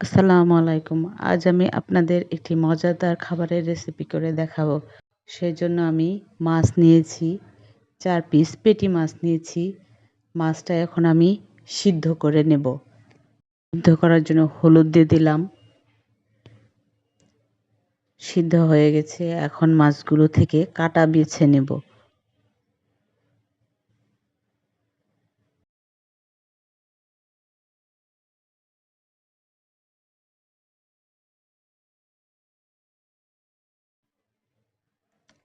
আসসালামু আলাইকুম। আজ আমি আপনাদের একটি মজাদার খাবারের রেসিপি করে দেখাবো। সেজন্য আমি মাছ নিয়েছি, চার পিস পেটি মাছ নিয়েছি। মাছটা এখন আমি সিদ্ধ করে নেব। সিদ্ধ করার জন্য হলুদ দিয়ে দিলাম। সিদ্ধ হয়ে গেছে। এখন মাছগুলো থেকে কাটা বেছে নেব।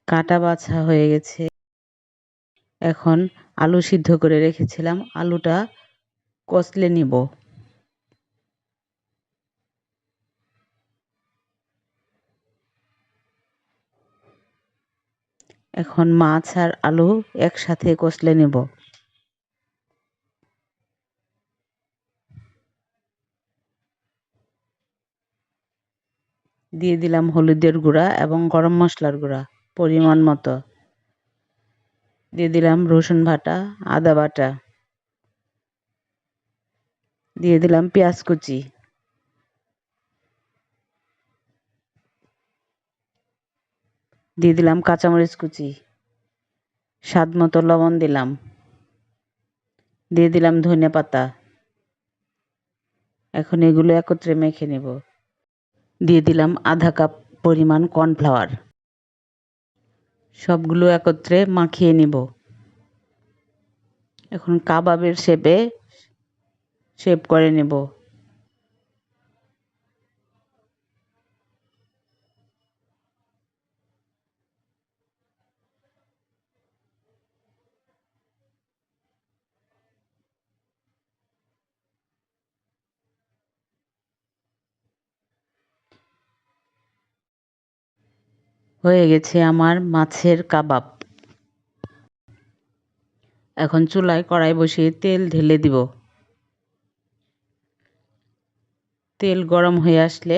কাটা বাছা হয়ে গেছে। এখন আলু সিদ্ধ করে রেখেছিলাম। আলুটা কষলে নিব। এখন মাছ আর আলু একসাথে কষলে নেব। দিয়ে দিলাম হলুদের গুঁড়া এবং গরম মশলার গুঁড়া। পরিমাণ মতো। দিয়ে দিলাম রসুন বাটা, আদা বাটা। দিয়ে দিলাম পেঁয়াজ কুচি। দিয়ে দিলাম কাঁচামরিচ কুচি। স্বাদ মতো লবণ দিলাম। দিয়ে দিলাম ধনে পাতা। এখন এগুলো একত্রে মেখে নেব। দিয়ে দিলাম আধা কাপ পরিমাণ কর্নফ্লাওয়ার। সবগুলো একত্রে মাখিয়ে নিব। এখন কাবাবের শেপে শেপ করে নেব। হয়ে গেছে আমার মাছের কাবাব। এখন চুলায় কড়াই বসিয়ে তেল ঢেলে দিব। তেল গরম হয়ে আসলে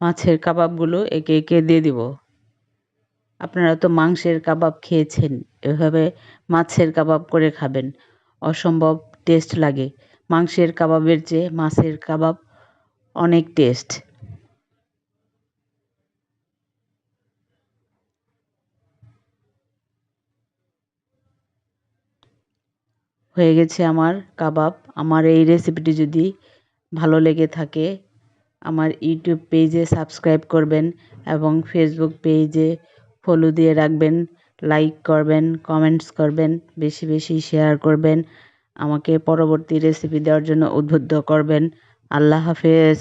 মাছের কাবাবগুলো একে একে দিয়ে দিব। আপনারা তো মাংসের কাবাব খেয়েছেন, এভাবে মাছের কাবাব করে খাবেন। অসম্ভব টেস্ট লাগে। মাংসের কাবাবের চেয়ে মাছের কাবাব অনেক টেস্ট। হয়ে গেছে আমার কাবাব। আমার এই রেসিপিটি যদি ভালো লেগে থাকে, আমার ইউটিউব পেজে সাবস্ক্রাইব করবেন এবং ফেসবুক পেজে ফলো দিয়ে রাখবেন লাইক করবেন কমেন্টস করবেন, বেশি বেশি শেয়ার করবেন, আমাকে পরবর্তী রেসিপি দেওয়ার জন্য উদ্বুদ্ধ করবেন। আল্লাহ হাফেজ।